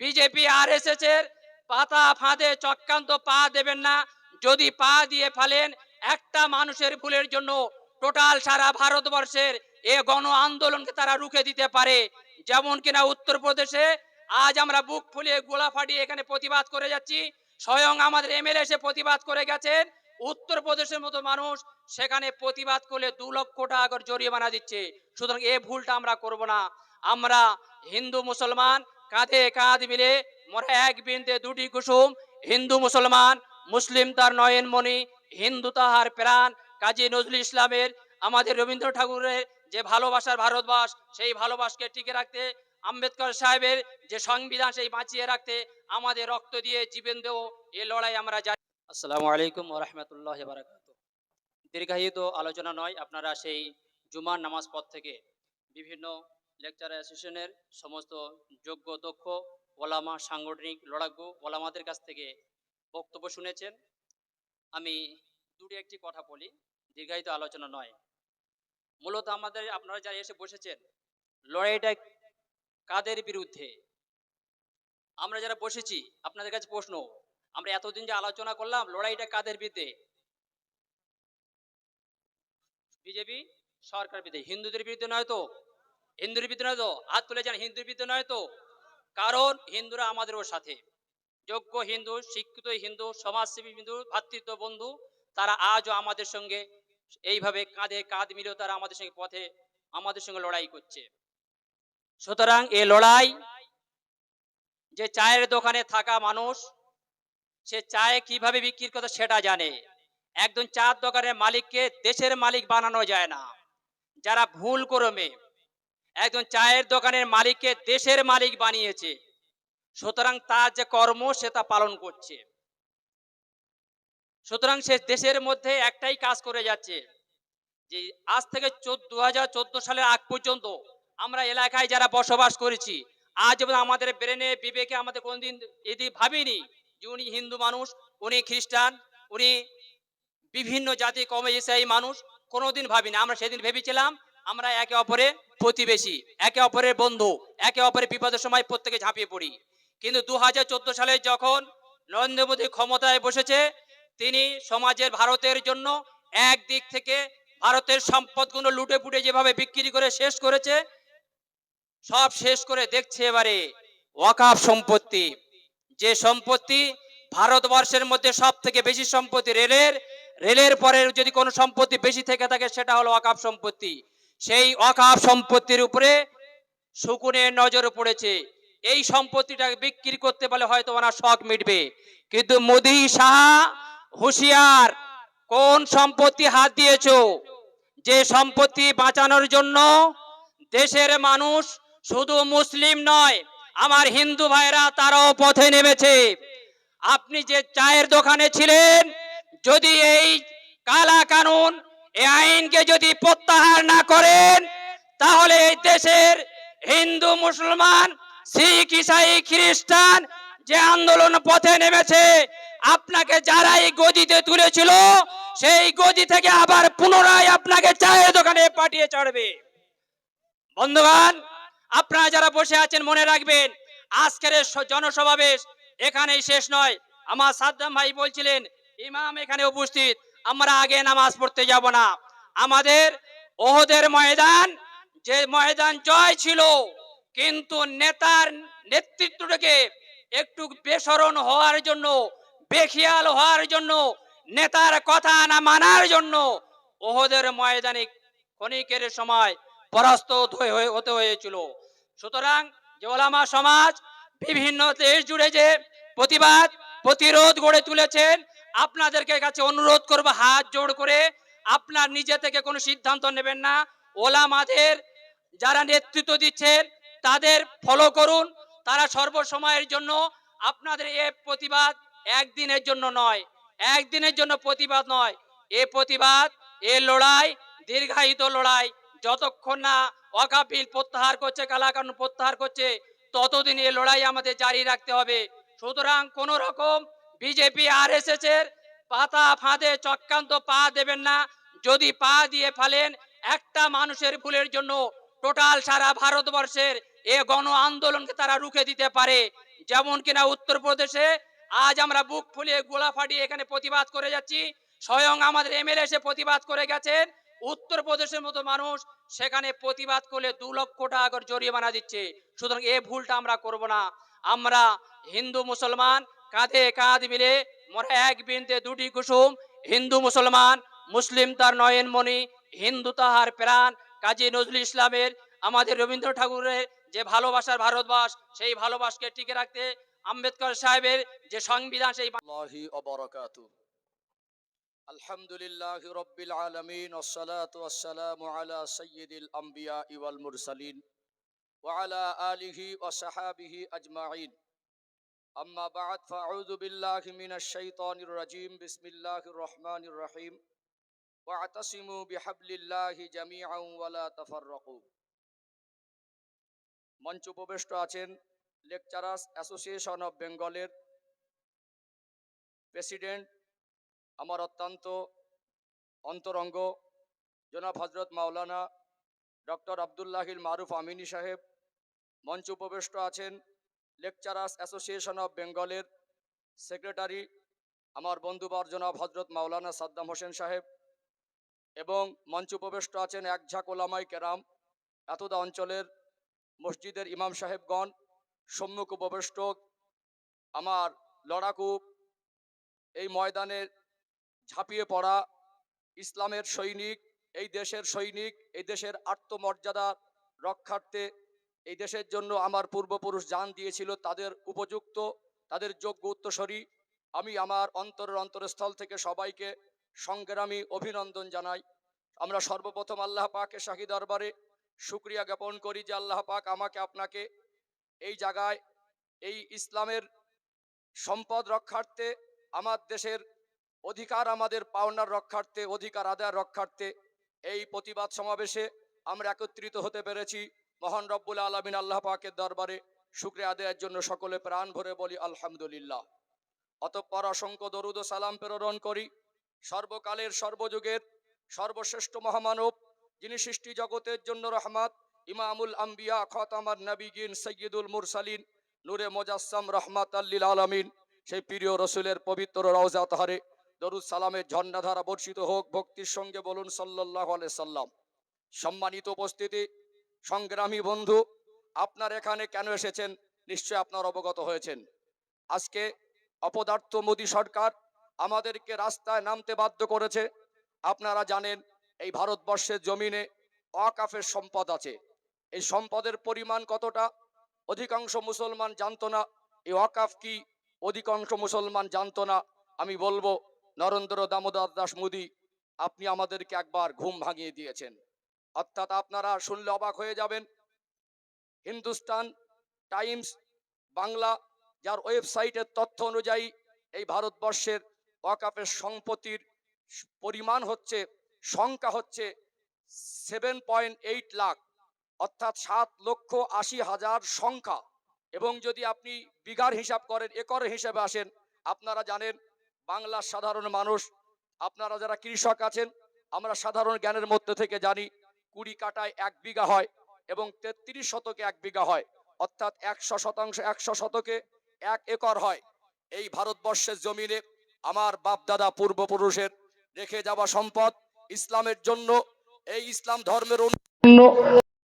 BJP আর S এর পাতা ফাঁদে চক্রান্ত পা দেবেন না। যদি পা দিয়ে ফেলেন, একটা মানুষের ভুলের জন্য টোটাল সারা ভারতবর্ষের এ গণ আন্দোলনকে তারা রুখে দিতে পারে। যেমন কিনা উত্তরপ্রদেশে আজ আমরা বুক ফুলিয়ে গোলা ফাটিয়ে এখানে প্রতিবাদ করে যাচ্ছি। স্বয়ং আমাদের এমএলএ এসে প্রতিবাদ করে গেছেন। উত্তরপ্রদেশের মতো মানুষ সেখানে প্রতিবাদ করলে দু লক্ষ টাকা জরিমানা দিচ্ছে। সুতরাং এ ভুলটা আমরা করব না। আমরা হিন্দু, মুসলমান কাঁধে কাঁধ মিলে মোরা এক বিন্দে দুটি কুসুম, হিন্দু মুসলমান, মুসলিম তার নয়নমণি হিন্দু তাহার প্রাণ। কাজী নজরুল ইসলামের, আমাদের রবীন্দ্র ঠাকুরের যে ভালোবাসার ভারতবাস, সেই ভালোবাসকে টিকে রাখতে, আম্বেদকর সাহেবের যে সংবিধান, সেই বাঁচিয়ে রাখতে, আমাদের রক্ত দিয়ে জীবন দেও এ লড়াই আমরা যাই আসসালামু আলাইকুম রহমতুল্লাহ বারাকাত দীর্ঘায়িত আলোচনা নয়, আপনারা সেই জুমার নামাজ পথ থেকে বিভিন্ন লেকচার অ্যাসোসিয়েশনের সমস্ত যোগ্য, দক্ষ ওলামা, সাংগঠনিক, লড়াকু ওলামাদের কাছ থেকে বক্তব্য শুনেছেন। আমি দুটি একটি কথা বলি, দীর্ঘায়িত আলোচনা নয়। মূলত আমাদের, আপনারা যারা এসে বসেছেন, লড়াইটা কাদের বিরুদ্ধে? আমরা যারা বসেছি, আপনাদের কাছে প্রশ্ন, আমরা এতদিন যে আলোচনা করলাম, লড়াইটা কাদের বিরুদ্ধে? বিজেপি, সরকার বিরুদ্ধে, হিন্দুদের বিরুদ্ধে নয় তো? হিন্দুর বিরুদ্ধে নয় তো, হাত তুলে যান হিন্দুর বিরুদ্ধে নয় তো? কারণ হিন্দুরা আমাদেরও সাথে। যোগ্য হিন্দু, শিক্ষিত হিন্দু, সমাজসেবী হিন্দু, ভাতৃত্ব বন্ধু, তারা আজও আমাদের সঙ্গে এইভাবে কাঁধে কাঁধ মিলেও তারা আমাদের সঙ্গে পথে, আমাদের সঙ্গে লড়াই করছে। সুতরাং এ লড়াই, যে চায়ের দোকানে থাকা মানুষ, সে চায়ে কীভাবে বিক্রি করতে সেটা জানে। একজন চার দোকানের মালিককে দেশের মালিক বানানো যায় না। যারা ভুল করমে একজন চায়ের দোকানের মালিককে দেশের মালিক বানিয়েছে। সুতরাং তার যে কর্ম, সে তা পালন করছে। সুতরাং সে দেশের মধ্যে একটাই কাজ করে যাচ্ছে যে, আজ থেকে দু হাজার চোদ্দ সালের আগ পর্যন্ত আমরা এলাকায় যারা বসবাস করেছি, আজ অবধি আমাদের ব্রেনে বিবেকে আমাদের কোনোদিন এদি ভাবিনি যে উনি হিন্দু মানুষ, উনি খ্রিস্টান, উনি বিভিন্ন জাতি কমে ইসাই মানুষ, কোনোদিন ভাবিনি। আমরা সেদিন ভেবেছিলাম আমরা একে অপরের প্রতিবেশী, একে অপরের বন্ধু, একে অপরের বিপদের সময় প্রত্যেকে ঝাঁপিয়ে পড়ি। কিন্তু দু হাজার চোদ্দ সালে যখন নরেন্দ্র মোদী ক্ষমতায় বসেছে, তিনি সমাজের ভারতের জন্য একদিক থেকে ভারতের সম্পদগুলো লুটে পুটে যেভাবে বিক্রি করে শেষ করেছে, সব শেষ করে দেখছে এবারে ওয়াকাফ সম্পত্তি। যে সম্পত্তি ভারতবর্ষের মধ্যে সব থেকে বেশি সম্পত্তি রেলের রেলের পরে যদি কোনো সম্পত্তি বেশি থেকে থাকে, সেটা হলো ওয়াকাফ সম্পত্তি। সেই অকাপ সম্পত্তির উপরে শকুনের নজর পড়েছে। এই সম্পত্তিটা বিক্রি করতে পারলে হয়তো ওনার শখ মিটবে। কিন্তু মোদি শাহ হুঁশিয়ার, কোন সম্পত্তি হাত দিয়েছ? যে সম্পত্তি বাঁচানোর জন্য দেশের মানুষ শুধু মুসলিম নয়, আমার হিন্দু ভাইরা তারাও পথে নেমেছে। আপনি যে চায়ের দোকানে ছিলেন, যদি এই কালা কানুন এই আইনকে যদি প্রত্যাহার না করেন, তাহলে এই দেশের হিন্দু, মুসলমান, শিখ, ইসাই, খ্রিস্টান যে আন্দোলন পথে নেমেছে, আপনাকে যারাই গদিতে তুলেছিল, সেই গদি থেকে আবার পুনরায় আপনাকে চায়ের দোকানে পাঠিয়ে চড়বে বন্ধুগণ, আপনারা যারা বসে আছেন, মনে রাখবেন, আজকের জনসমাবেশ এখানেই শেষ নয়। আমার সাদ্দাম ভাই বলছিলেন, ইমাম এখানে উপস্থিত। আমরা আগে নামাজ পড়তে যাব না। আমাদের ওহদের ময়দান, যে ময়দান জয় ছিল, কিন্তু নেতার নেতৃত্বটাকে একটু বেসরণ হওয়ার জন্য, বেখিয়াল হওয়ার জন্য, নেতার কথা না মানার জন্য ওহদের ময়দানে ক্ষণিকের সময় পরাস্ত হতে হয়ে- হয়েছিল। সুতরাং যে ওলামা সমাজ বিভিন্ন দেশ জুড়ে যে প্রতিবাদ, প্রতিরোধ গড়ে তুলেছেন আপনাদেরকে কাছে অনুরোধ করব, হাত জোড় করে আপনার নিজে থেকে কোনো সিদ্ধান্ত নেবেন না। ওলামাদের যারা নেতৃত্ব দিচ্ছেন, তাদের ফলো করুন। তারা সর্বসময়ের জন্য আপনাদের এ প্রতিবাদ একদিনের জন্য নয়, একদিনের জন্য প্রতিবাদ নয়। এ প্রতিবাদ, এ লড়াই, দীর্ঘায়িত লড়াই। যতক্ষণ না অকাপিল প্রত্যাহার করছে, কালাকানুন প্রত্যাহার করছে, ততদিন এ লড়াই আমাদের জারি রাখতে হবে। সুতরাং কোন রকম বিজেপি আর এস এস এর পাতা ফাঁদে চক্রান্ত পা দেবেন না। যদি পা দিয়ে ফেলেন, একটা মানুষের ভুলের জন্য টোটাল সারা ভারতবর্ষের এ গণ আন্দোলনকে তারা রুখে দিতে পারে। যেমন কিনা উত্তরপ্রদেশে আজ আমরা বুক ফুলিয়ে গোলা ফাটিয়ে এখানে প্রতিবাদ করে যাচ্ছি। স্বয়ং আমাদের এমএলএ এসে প্রতিবাদ করে গেছেন। উত্তরপ্রদেশের মতো মানুষ সেখানে প্রতিবাদ করলে দু লক্ষ টাকা জরিমানা দিচ্ছে। সুতরাং এ ভুলটা আমরা করব না। আমরা হিন্দু, মুসলমান কাঁধে কাঁধ মিলে মোরা এক বিন্দে দুটি কুসুম, হিন্দু মুসলমান, মুসলিম তার নয়ন নয়নমণি, হিন্দু তাহার প্রাণ। কাজী নজরুল ইসলামের, আমাদের রবীন্দ্র ঠাকুরের যে ভালোবাসার ভারতবাস, সেই ভালোবাসকে টিকে রাখতে আম্বেদকর সাহেবের যে সংবিধান, সেই আলহামদুলিল্লাহ রব্বিল আলমিন ওসালাতাম আলা সৈয়দুল আম্বিয়া ইওয়াল মুরসালিন ওয়ালা আলিহি ও সাহাবিহি আজমাইন। أما بعد فأعوذ بالله من الشيطان الرجيم بسم الله الرحمن الرحيم واعتصموا بحبل الله جميعا ولا تفرقوا মঞ্চ উপবিষ্ট আছেন লেকচারার্স অ্যাসোসিয়েশন অফ বেঙ্গলের প্রেসিডেন্ট আমার অত্যন্ত অন্তরঙ্গ জনাব হজরত মাওলানা ডক্টর আবদুল্লাহিল মারুফ আমিনী সাহেব মঞ্চ উপবিষ্ট আছেন লেকচারার্স অ্যাসোসিয়েশন অফ বেঙ্গলের সেক্রেটারি আমার বন্ধুবর জনাব হজরত মাওলানা সাদ্দাম হোসেন সাহেব এবং মঞ্চ উপবিষ্ট আছেন এক ঝাঁক ওলামাই কেরাম, এতদা অঞ্চলের মসজিদের ইমাম সাহেবগণ, সম্মুখ উপবিষ্ট আমার লড়াকু, এই ময়দানে ঝাঁপিয়ে পড়া ইসলামের সৈনিক, এই দেশের সৈনিক, এই দেশের আত্মমর্যাদা রক্ষার্থে এই দেশের জন্য আমার পূর্বপুরুষ যান দিয়েছিল, তাদের উপযুক্ত, তাদের যোগ্য উত্তরসরী। আমি আমার অন্তরের অন্তরস্থল থেকে সবাইকে সংগ্রামী অভিনন্দন জানাই। আমরা সর্বপ্রথম আল্লাহ পাকে শাহী দরবারে শুক্রিয়া জ্ঞাপন করি যে আল্লাহ পাক আমাকে আপনাকে এই জায়গায়, এই ইসলামের সম্পদ রক্ষার্থে, আমার দেশের অধিকার, আমাদের পাওনার রক্ষার্থে, অধিকার আদায় রক্ষার্থে এই প্রতিবাদ সমাবেশে আমরা একত্রিত হতে পেরেছি। মহান রব্বুল আলমিন আল্লাহ পাকের দরবারে শুক্রিয়া আদায়ের জন্য সকলে প্রাণ ভরে বলি, আলহামদুলিল্লাহ। অতঃপর অসংখ্য দরুদ ও সালাম প্রেরণ করি। সর্বকালের সর্বযুগের সর্বশ্রেষ্ঠ মহামানব, যিনি সৃষ্টি জগতের জন্য রহমাত, ইমামুল আম্বিয়া, খতামার নবীগিন, সৈয়দুল মুরসালিন, নূরে মোজাসম রহমাত আল্লিল আলমিন, সেই প্রিয় রসুলের পবিত্র রওজা তাহারে দরুদ সালামের ঝর্ণাধারা বর্ষিত হোক, ভক্তির সঙ্গে বলুন সাল্লাহ সাল্লাম। সম্মানিত উপস্থিতি সংগ্রামী বন্ধু, আপনার এখানে কেন এসেছেন? নিশ্চয় আপনার অবগত হয়েছেন। আজকে অপদার্থ মোদী সরকার আমাদেরকে রাস্তায় নামতে বাধ্য করেছে। আপনারা জানেন, এই ভারতবর্ষের জমিনে অকাফের সম্পদ আছে। এই সম্পদের পরিমাণ কতটা? অধিকাংশ মুসলমান জানতো না। এই অকাফ কি? অধিকাংশ মুসলমান জানতো না। আমি বলব, নরেন্দ্র দামোদর দাস মোদী, আপনি আমাদেরকে একবার ঘুম ভাঙিয়ে দিয়েছেন। অর্থাৎ আপনারা শুনলে অবাক হয়ে যাবেন। হিন্দুস্তান টাইমস বাংলা যার ওয়েবসাইটের তথ্য অনুযায়ী এই ভারতবর্ষের ওয়াকাফের সম্পত্তির পরিমাণ হচ্ছে, সংখ্যা হচ্ছে সেভেন পয়েন্ট এইট লাখ, অর্থাৎ সাত লক্ষ আশি হাজার সংখ্যা। এবং যদি আপনি বিঘার হিসাব করেন, একর হিসাবে আসেন, আপনারা জানেন বাংলার সাধারণ মানুষ, আপনারা যারা কৃষক আছেন, আমরা সাধারণ জ্ঞানের মধ্যে থেকে জানি কুড়ি কাটায় এক বিঘা হয় এবং তেত্রিশ শতকে এক বিঘা হয়। অর্থাৎ একশো শতাংশ, একশো শতকে এক একর হয়। এই ভারতবর্ষের জমিনে আমার বাপদাদা পূর্বপুরুষের রেখে যাওয়া সম্পদ ইসলামের জন্য, এই ইসলাম ধর্মের অন্য